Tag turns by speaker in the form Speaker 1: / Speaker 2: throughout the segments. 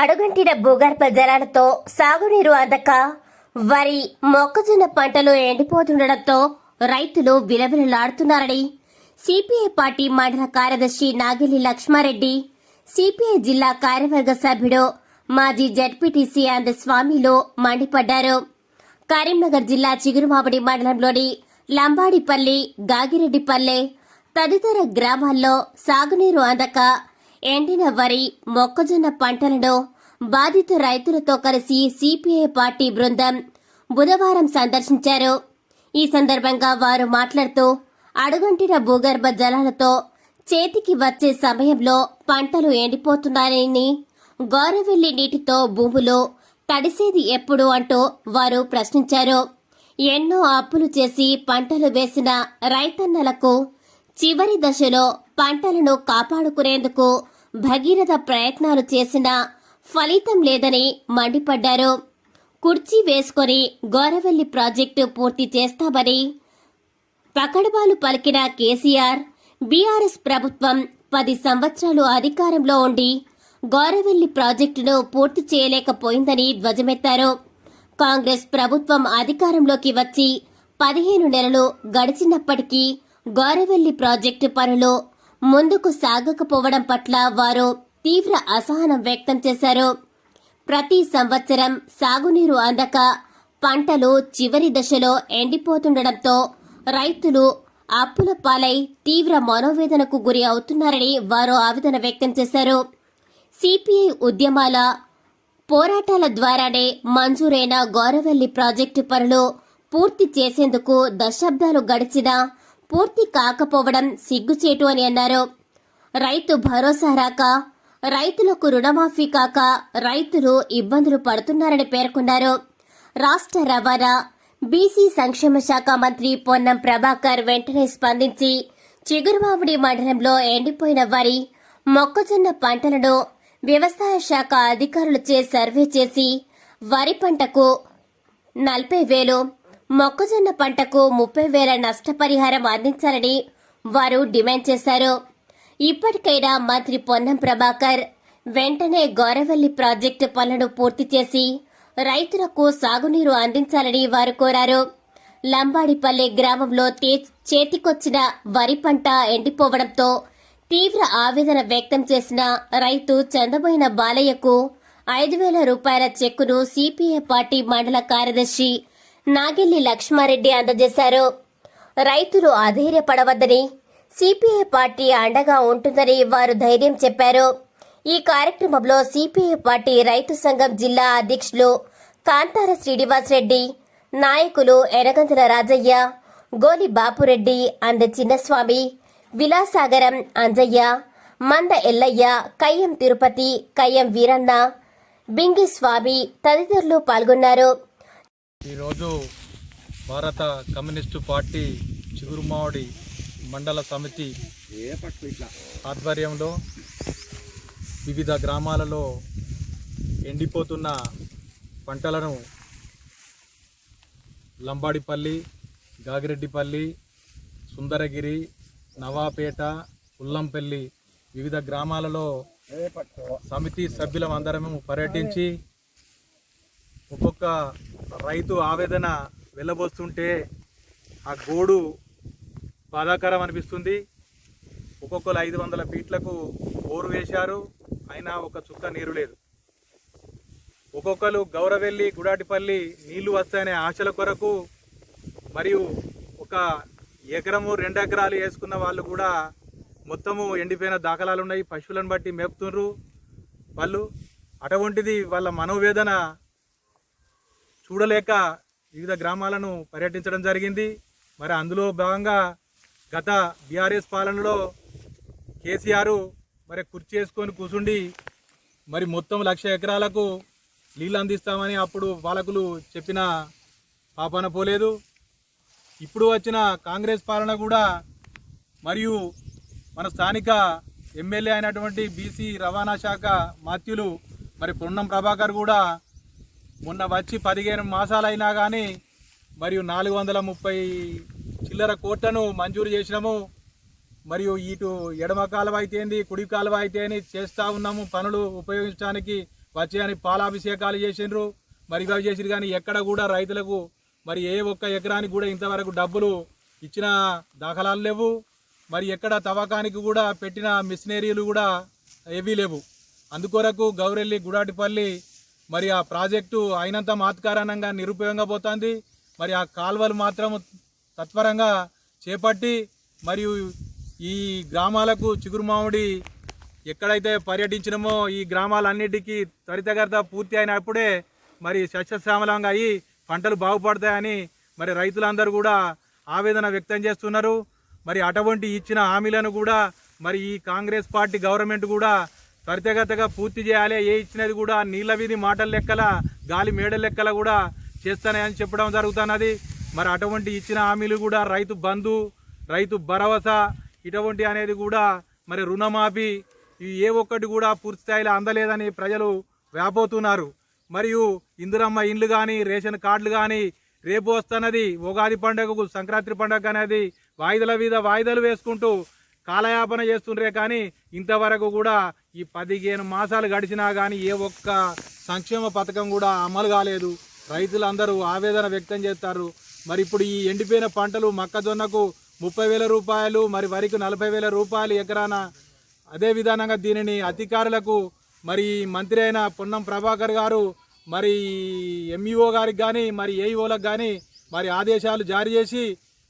Speaker 1: అడుగంటిన భూగర్భ జలాలతో సాగునీరు అందక వరి మొక్కజొన్న పంటలు ఎండిపోతుండటంతో రైతులు విలవిలలాడుతున్నారని సిపిఐ పార్టీ మండల కార్యదర్శి నాగిలి లక్ష్మారెడ్డి సిపిఐ జిల్లా కార్యవర్గ సభ్యుడు మాజీ జడ్పీటీసీ అంద స్వామిలో మండిపడ్డారు. కరీంనగర్ జిల్లా చిగురుమామిడి మండలంలోని లంబాడిపల్లి గాగిరెడ్డిపల్లె తదితర గ్రామాల్లో సాగునీరు అందక ఎండిన వరి మొక్కజొన్న పంటలను బాధిత రైతులతో కలిసి సిపిఐ పార్టీ బృందం బుధవారం సందర్శించారు. ఈ సందర్భంగా వారు మాట్లాడుతూ అడుగంటిన భూగర్భ జలాలతో చేతికి వచ్చే సమయంలో పంటలు ఎండిపోతున్నాయని గోరవెల్లి నీటితో భూములు తడిసేది ఎప్పుడు అంటూ వారు ప్రశ్నించారు. ఎన్నో అప్పులు చేసి పంటలు వేసిన రైతన్నలకు చివరి దశలో పంటలను కాపాడుకునేందుకు భగీరథ ప్రయత్నాలు చేసినా ఫలితం లేదని మండిపడ్డారు. కుర్చీ వేసుకొని గోరవెల్లి ప్రాజెక్టు పూర్తి చేస్తామని పకడబాలు పలికిన కేసీఆర్ బీఆర్ఎస్ ప్రభుత్వం పది సంవత్సరాలు అధికారంలో ఉండి గోరవెల్లి ప్రాజెక్టును పూర్తి చేయలేకపోయిందని ధ్వజమెత్తారు. కాంగ్రెస్ ప్రభుత్వం అధికారంలోకి వచ్చి పదిహేను నెలలు గడిచినప్పటికీ గోరవెల్లి ప్రాజెక్టు పనులు ముందుకు సాగకపోవడం పట్ల వారు తీవ్ర అసహనం వ్యక్తం చేశారు. ప్రతి సంవత్సరం సాగునీరు అందక పంటలు చివరి దశలో ఎండిపోతుండటంతో రైతులు అప్పుల పాలై తీవ్ర మనోవేదనకు గురి అవుతున్నారని వారు ఆవేదన వ్యక్తం చేశారు. సిపిఐ ఉద్యమాల పోరాటాల ద్వారానే మంజూరైన గోరవెల్లి ప్రాజెక్టు పనులు పూర్తి చేసేందుకు దశాబ్దాలు గడిచినా పూర్తి కాకపోవడం సిగ్గుచేటు అని అన్నారు. రైతు భరోసా రాక రైతులకు రుణమాఫీ కాక రైతులు ఇబ్బందులు పడుతున్నారని పేర్కొన్నారు. రాష్ట్ర రవాణా బీసీ సంక్షేమ శాఖ మంత్రి పొన్నం ప్రభాకర్ వెంటనే స్పందించి చిగురుమామిడి మండలంలో ఎండిపోయిన వరి మొక్కజొన్న పంటలను వ్యవసాయ శాఖ అధికారులచే సర్వే చేసి వరి పంటకు నలభై వేలు మొక్కజొన్న పంటకు ముప్పై వేల నష్టపరిహారం అందించాలని వారు డిమాండ్ చేశారు. ఇప్పటికైనా మంత్రి పొన్నం ప్రభాకర్ వెంటనే గోరవెల్లి ప్రాజెక్టు పనులను పూర్తి చేసి రైతులకు సాగునీరు అందించాలని వారు కోరారు. లంబాడిపల్లె గ్రామంలో చేతికొచ్చిన వరి పంట ఎండిపోవడంతో తీవ్ర ఆవేదన వ్యక్తం చేసిన రైతు చందబోయిన బాలయ్యకు ఐదు వేల రూపాయల చెక్కును సిపిఐ పార్టీ మండల కార్యదర్శి నాగిల్లి లక్ష్మారెడ్డి అందజేశారు. రైతులు అధైర్యపడవద్దని సిపిఐ పార్టీ అండగా ఉంటుందని వారు ధైర్యం చెప్పారు. ఈ కార్యక్రమంలో సిపిఐ పార్టీ రైతు సంఘం జిల్లా అధ్యక్షులు కాంతార శ్రీనివాసరెడ్డి నాయకులు ఎనగంతుల రాజయ్య గోలి బాపురెడ్డి అంద చిన్నస్వామి విలాసాగరం అంజయ్య మంద ఎల్లయ్య కయ్యం తిరుపతి కయ్యం వీరన్న బింగి స్వామి తదితరులు పాల్గొన్నారు.
Speaker 2: ఈరోజు భారత కమ్యూనిస్టు పార్టీ చిగురుమావడి మండల సమితి ఆధ్వర్యంలో వివిధ గ్రామాలలో ఎండిపోతున్న పంటలను లంబాడిపల్లి గాగిరెడ్డిపల్లి సుందరగిరి నవాపేట ఉల్లంపల్లి వివిధ గ్రామాలలో సమితి సభ్యులం అందరము పర్యటించి ఒక్కొక్క రైతు ఆవేదన వెళ్ళబోస్తుంటే ఆ గోడు బాధాకరం అనిపిస్తుంది. ఒక్కొక్కరు ఐదు వందల ఫీట్లకు బోరు వేశారు. అయినా ఒక చుక్క నీరు లేదు. ఒక్కొక్కరు గౌరవెల్లి గుడాటిపల్లి నీళ్ళు వస్తాయనే ఆశల కొరకు మరియు ఒక ఎకరము రెండు ఎకరాలు వేసుకున్న వాళ్ళు కూడా మొత్తము ఎండిపోయిన దాఖలాలు ఉన్నాయి. పశువులను బట్టి మేపుతున్నారు వాళ్ళు. అటువంటిది వాళ్ళ మనోవేదన చూడలేక వివిధ గ్రామాలను పర్యటించడం జరిగింది. మరి అందులో భాగంగా గత బీఆర్ఎస్ పాలనలో కేసీఆర్ మరి కుర్చీ వేసుకొని కూర్చుండి మరి మొత్తం లక్ష ఎకరాలకు నీళ్ళు అందిస్తామని అప్పుడు పాలకులు చెప్పిన పాపన పోలేదు. ఇప్పుడు వచ్చిన కాంగ్రెస్ పాలన కూడా మరియు మన స్థానిక ఎమ్మెల్యే అయినటువంటి బీసీ రవాణా శాఖ మాత్యులు మరి పొన్నం ప్రభాకర్ కూడా మొన్న వచ్చి పదిహేను మాసాలైనా కానీ మరియు నాలుగు వందల ముప్పై చిల్లర కోట్లను మంజూరు చేసినాము. మరియు ఇటు ఎడమ కాలువ అయితేంది కుడి కాలువ అయితేని చేస్తూ ఉన్నాము. పనులు ఉపయోగించడానికి వచ్చి అని పాలాభిషేకాలు చేసిండ్రు. మరి ఇవి చేసిరు కానీ ఎక్కడ కూడా రైతులకు మరి ఏ ఒక్క ఎకరానికి కూడా ఇంతవరకు డబ్బులు ఇచ్చిన దాఖలాలు లేవు. మరి ఎక్కడ తవ్వకానికి కూడా పెట్టిన మిషనరీలు కూడా ఏవీ లేవు. అందుకొరకు గౌరెల్లి గుడాటిపల్లి మరి ఆ ప్రాజెక్టు అయినంత మాత్కారణంగా నిరుపయోగంగా పోతుంది. మరి ఆ కాల్వలు మాత్రం తత్వరంగా చేపట్టి మరియు ఈ గ్రామాలకు చిగురు మామిడి ఎక్కడైతే పర్యటించినమో ఈ గ్రామాలన్నిటికీ త్వరితగత పూర్తి అయినప్పుడే మరి సస్యశ్యామలంగా అయ్యి పంటలు బాగుపడతాయని మరి రైతులందరూ కూడా ఆవేదన వ్యక్తం చేస్తున్నారు. మరి అటువంటి ఇచ్చిన హామీలను కూడా మరి ఈ కాంగ్రెస్ పార్టీ గవర్నమెంట్ కూడా త్వరితగతగా పూర్తి చేయాలి. ఏ ఇచ్చినది కూడా నీళ్ళ వీధి మాటల లెక్కల గాలి మేడ లెక్కల కూడా చేస్తానని చెప్పడం జరుగుతున్నది. మరి అటువంటి ఇచ్చిన హామీలు కూడా రైతు బంధు రైతు భరోసా ఇటువంటి అనేది కూడా మరి రుణమాఫీ ఇవి ఏ ఒక్కటి కూడా పూర్తి స్థాయిలో అందలేదని ప్రజలు వ్యాపోతున్నారు మరియు ఇందిరమ్మ ఇండ్లు కానీ రేషన్ కార్డులు కానీ రేపు వస్తున్నది. ఉగాది పండుగకు సంక్రాంతి పండుగ అనేది వాయిదల మీద వాయిదాలు వేసుకుంటూ కాలయాపన చేస్తుండ్రే కానీ ఇంతవరకు కూడా ఈ పదిహేను మాసాలు గడిచినా కానీ ఏ ఒక్క సంక్షేమ పథకం కూడా అమలు కాలేదు. రైతులందరూ ఆవేదన వ్యక్తం చేస్తారు. మరి ఇప్పుడు ఈ ఎండిపోయిన పంటలు మొక్కజొన్నకు ముప్పై వేల రూపాయలు మరి వరికి నలభై వేల రూపాయలు ఎకరాన. అదే విధానంగా దీనిని అధికారులకు మరి మంత్రి అయిన పొన్నం ప్రభాకర్ గారు మరి ఎంఈఓ గారికి కానీ మరి ఏఈఓలకు కానీ మరి ఆదేశాలు జారీ చేసి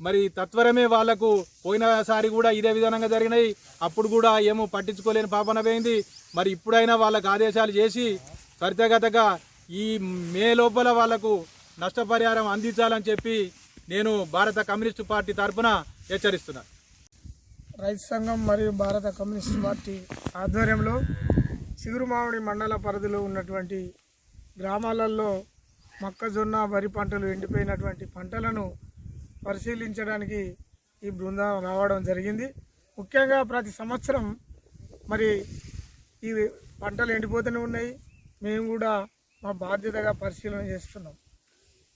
Speaker 2: మరి తత్వరమే వాళ్ళకు పోయినసారి కూడా ఇదే విధానంగా జరిగినాయి. అప్పుడు కూడా ఏమో పట్టించుకోలేని పాపన పోయింది. మరి ఇప్పుడైనా వాళ్ళకు ఆదేశాలు చేసి త్వరితగతగా ఈ మే లోపల వాళ్ళకు నష్టపరిహారం అందించాలని చెప్పి నేను భారత కమ్యూనిస్టు పార్టీ తరఫున హెచ్చరిస్తున్నాను
Speaker 3: రైతు సంఘం మరియు భారత కమ్యూనిస్ట్ పార్టీ ఆధ్వర్యంలో చిగురుమామిడి మండల పరిధిలో ఉన్నటువంటి గ్రామాలలో మొక్కజొన్న వరి పంటలు ఎండిపోయినటువంటి పంటలను పరిశీలించడానికి ఈ బృందం రావడం జరిగింది. ముఖ్యంగా ప్రతి సంవత్సరం మరి ఈ పంటలు ఎండిపోతూనే ఉన్నాయి. మేము కూడా మా బాధ్యతగా పరిశీలన చేస్తున్నాం.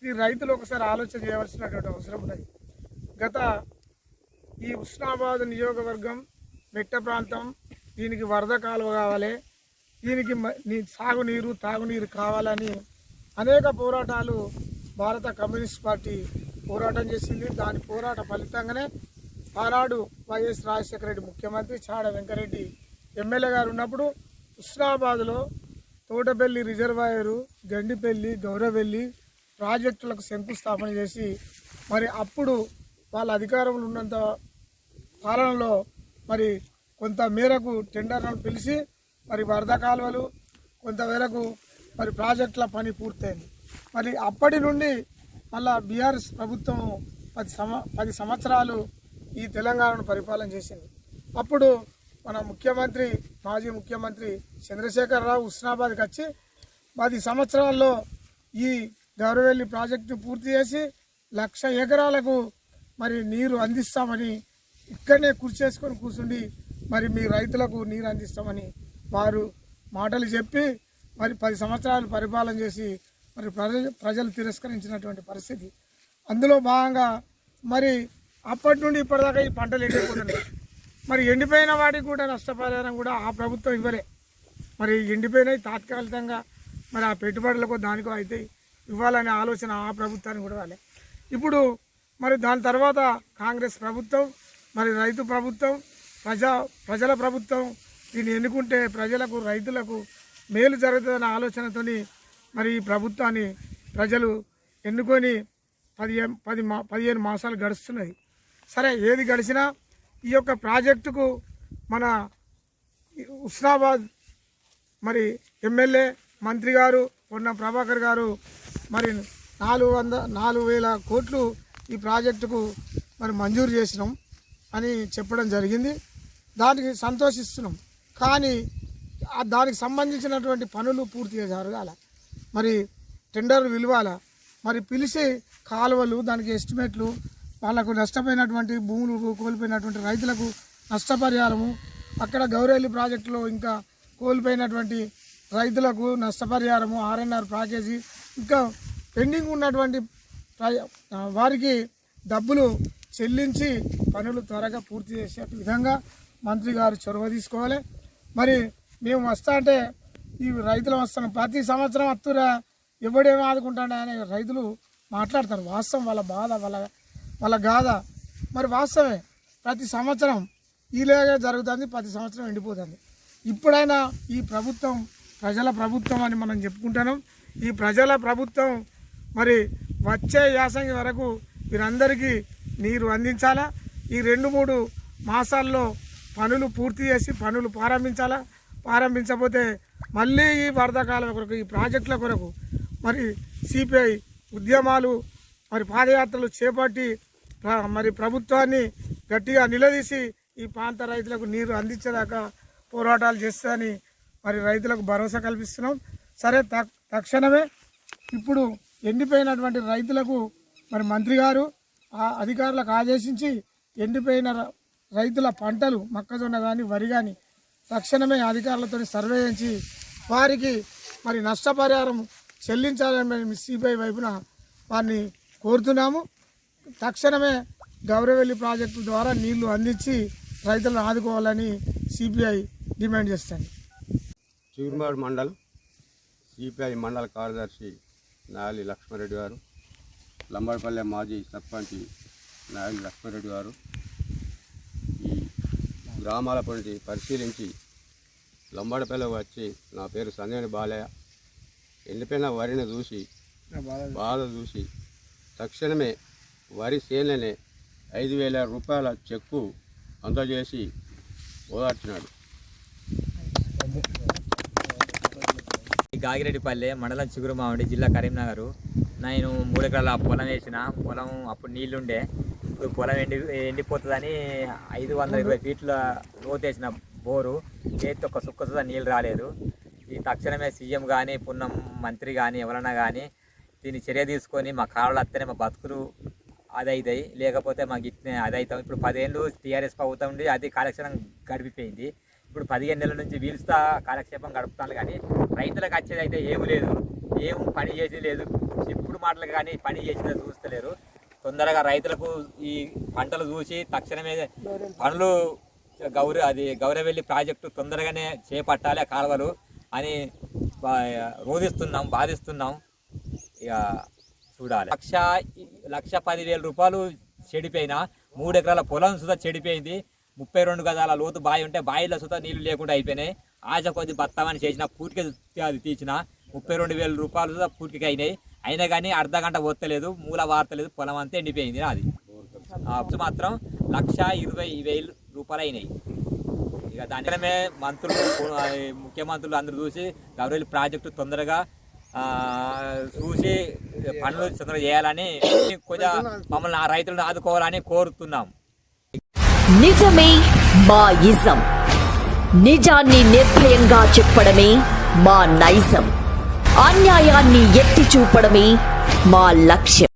Speaker 3: ఇది రైతులు ఒకసారి ఆలోచన చేయవలసినటువంటి అవసరం ఉన్నది. గత ఈ ఉస్నాబాద్ నియోజకవర్గం మెట్ట ప్రాంతం దీనికి వరద కాలువ కావాలి. దీనికి సాగునీరు తాగునీరు కావాలని అనేక పోరాటాలు భారత కమ్యూనిస్ట్ పార్టీ పోరాటం చేసింది. దాని పోరాట ఫలితంగానే ఆనాడు వైఎస్ రాజశేఖర రెడ్డి ముఖ్యమంత్రి చాడ వెంకరెడ్డి ఎమ్మెల్యే గారు ఉన్నప్పుడు ఉస్నాబాద్లో తోటపల్లి రిజర్వాయరు గండిపల్లి గౌరవెల్లి ప్రాజెక్టులకు శంకుస్థాపన చేసి మరి అప్పుడు వాళ్ళ అధికారంలో ఉన్నంత పాలనలో మరి కొంత మేరకు టెండర్లను పిలిచి మరి వరద కాలువలు కొంతమేరకు మరి ప్రాజెక్టుల పని పూర్తయింది. మరి అప్పటి నుండి మళ్ళా బీఆర్ఎస్ ప్రభుత్వం పది సంవ పది సంవత్సరాలు ఈ తెలంగాణను పరిపాలన చేసింది. అప్పుడు మన ముఖ్యమంత్రి మాజీ ముఖ్యమంత్రి చంద్రశేఖరరావు హుస్నాబాద్కి వచ్చి పది సంవత్సరాల్లో ఈ గౌరవెల్లి ప్రాజెక్టు పూర్తి చేసి లక్ష ఎకరాలకు మరి నీరు అందిస్తామని ఇక్కడనే కృషి చేసుకొని కూర్చుండి మరి మీ రైతులకు నీరు అందిస్తామని వారు మాటలు చెప్పి మరి పది సంవత్సరాలు పరిపాలన చేసి మరి ప్రజలు ప్రజలు తిరస్కరించినటువంటి పరిస్థితి. అందులో భాగంగా మరి అప్పటి నుండి ఇప్పటిదాకా ఈ పంటలు ఎండిపోతున్నాయి. మరి ఎండిపోయిన వాటికి కూడా నష్టపరిహారం కూడా ఆ ప్రభుత్వం ఇవ్వలే. మరి ఎండిపోయినాయి తాత్కాలికంగా మరి ఆ పెట్టుబడులకు దానికో అయితే ఇవ్వాలనే ఆలోచన ఆ ప్రభుత్వానికి కూడా రాలే. ఇప్పుడు మరి దాని తర్వాత కాంగ్రెస్ ప్రభుత్వం మరి రైతు ప్రభుత్వం ప్రజా ప్రజల ప్రభుత్వం దీన్ని ఎన్నుకుంటే ప్రజలకు రైతులకు మేలు జరుగుతుందనే ఆలోచనతోని మరి ఈ ప్రభుత్వాన్ని ప్రజలు ఎన్నుకొని పదిహేను పది మా పదిహేను మాసాలు గడుస్తున్నాయి. సరే ఏది గడిచినా ఈ యొక్క ప్రాజెక్టుకు మన ఉస్నాబాద్ మరి ఎమ్మెల్యే మంత్రి గారు పొన్న ప్రభాకర్ గారు మరి నాలుగు వంద నాలుగు వేల కోట్లు ఈ ప్రాజెక్టుకు మరి మంజూరు చేసినాం అని చెప్పడం జరిగింది. దానికి సంతోషిస్తున్నాం. కానీ దానికి సంబంధించినటువంటి పనులు పూర్తిగా జరగాలి. మరి టెండర్ విలువాల మరి పిలిచి కాలువలు దానికి ఎస్టిమేట్లు వాళ్ళకు నష్టపోయినటువంటి భూములు కోల్పోయినటువంటి రైతులకు నష్టపరిహారము. అక్కడ గౌరేలి ప్రాజెక్టులో ఇంకా కోల్పోయినటువంటి రైతులకు నష్టపరిహారము ఆర్ఎన్ఆర్ ప్యాకేజీ. ఇంకా పెండింగ్ ఉన్నటువంటి ప్ర- వారికి డబ్బులు చెల్లించి పనులు త్వరగా పూర్తి చేసే విధంగా మంత్రి గారు చొరవ తీసుకోవాలి. మరి మేము వస్తా అంటే ఈ రైతులు వస్తున్నాం ప్రతి సంవత్సరం వస్తురా ఎవడేమో ఆదుకుంటాడా అని రైతులు మాట్లాడతారు. వాస్తవం వాళ్ళ బాధ వాళ్ళ వాళ్ళ గాథ మరి వాస్తవమే ప్రతి సంవత్సరం ఇలాగే జరుగుతుంది ప్రతి సంవత్సరం ఎండిపోతుంది. ఇప్పుడైనా ఈ ప్రభుత్వం ప్రజల ప్రభుత్వం అని మనం చెప్పుకుంటున్నాం ఈ ప్రజల ప్రభుత్వం మరి వచ్చే యాసంగి వరకు వీరందరికీ నీరు అందించాలా? ఈ రెండు మూడు మాసాల్లో పనులు పూర్తి చేసి పనులు ప్రారంభించాలా? ప్రారంభించకపోతే మళ్ళీ ఈ వరదకాలం కొరకు ఈ ప్రాజెక్టుల కొరకు మరి సిపిఐ ఉద్యమాలు మరి పాదయాత్రలు చేపట్టి మరి ప్రభుత్వాన్ని గట్టిగా నిలదీసి ఈ ప్రాంత రైతులకు నీరు అందించేదాకా పోరాటాలు చేస్తారని మరి రైతులకు భరోసా కల్పిస్తున్నాం. సరే తక్- తక్షణమే ఇప్పుడు ఎండిపోయినటువంటి రైతులకు మరి మంత్రి గారు ఆ అధికారులకు ఆదేశించి ఎండిపోయిన రైతుల పంటలు మొక్కజొన్న కానీ వరి కానీ తక్షణమే అధికారులతో సర్వే వారికి మరి నష్టపరిహారం చెల్లించాలని సిబిఐ వైపున వారిని కోరుతున్నాము. తక్షణమే గౌరవెల్లి ప్రాజెక్టు ద్వారా నీళ్ళు అందించి రైతులను ఆదుకోవాలని సిపిఐ డిమాండ్ చేస్తాను
Speaker 4: చిగురుమాడు మండలం సిపిఐ మండల కార్యదర్శి నాయలి లక్ష్మారెడ్డి గారు లంబడపల్లె మాజీ సర్పంచ్ నాయలి లక్ష్మారెడ్డి గారు గ్రామాల పొంటి పరిశీలించి లంబడపల్లె వచ్చి నా పేరు సంజయని బాలయ్య. ఎండిపోయిన వరిని చూసి బాధ చూసి. తక్షణమే వరి చేనులనే ఐదు వేల రూపాయల చెక్కు అందజేసి ఓదార్చినాడు.
Speaker 5: గాగిరెడ్డిపల్లె మండలం చిగురుమామిడి జిల్లా కరీంనగర్. నేను మూడు ఎకరాల పొలం వేసిన. పొలం అప్పుడు నీళ్ళుండే. ఇప్పుడు పొలం ఎండి ఎండిపోతుందని ఐదు వందల ఇరవై ఫీట్ల లోతేసిన బోరు చేతి ఒక సుక్క నీళ్ళు రాలేదు. ఈ తక్షణమే సీఎం కానీ పున్నం మంత్రి కానీ ఎవరైనా కానీ దీన్ని చర్య తీసుకొని మా కాళ్ళు వస్తేనే మా బతుకులు అదైతాయి. లేకపోతే మాకు ఇట్నే అది అవుతాం ఇప్పుడు పదేళ్ళు టీఆర్ఎస్ ప్రభుత్వం ఉండి అది కాలక్షేపం గడిపిపోయింది. ఇప్పుడు పదిహేను నెలల నుంచి వీలుస్తా కాలక్షేపం గడుపుతాను కానీ రైతులకు వచ్చేది అయితే ఏమి లేదు. ఏం పని చేసేది లేదు. ఇప్పుడు మాటలు కానీ పని చేసేది చూస్తలేరు. తొందరగా రైతులకు ఈ పంటలు చూసి తక్షణమే పనులు గౌర అది గౌరవెల్లి ప్రాజెక్టు తొందరగానే చేపట్టాలి ఆ కాలువలు అని రోధిస్తున్నాం బాధిస్తున్నాం. ఇక చూడాలి. లక్ష లక్ష పదివేల రూపాయలు చెడిపోయినా మూడు ఎకరాల పొలం సుధా చెడిపోయింది. ముప్పై రెండు గదాల లోతు బావి ఉంటే బావిలో సుధా నీళ్ళు లేకుండా అయిపోయినాయి. ఆశ కొద్ది బత్తామని చేసిన పూర్తిగా అది తీసిన ముప్పై రెండు వేల రూపాయలు సుధా పూర్తిగా అయినాయి. అయినా కానీ అర్ధ గంట పోతలేదు మూల వార్తలేదు పొలం అంతా ఎండిపోయింది అది అప్పుడు మాత్రం లక్ష ఇరవై వేలు రూపాయలు అయినాయి ఇక దానిమే మంత్రులు ముఖ్యమంత్రులు అందరూ చూసి గౌరవ ప్రాజెక్టు తొందరగా ఆ, చూసి పనులు తొందరగా చేయాలని కొంచెం మమ్మల్ని రైతులను ఆదుకోవాలని కోరుతున్నాం.
Speaker 6: నిజమే మా ఇజం. నిజాన్ని నిర్భయంగా చెప్పడమే మా నైజం. అన్యాయాన్ని ఎత్తి చూపడమే మా లక్ష్యం.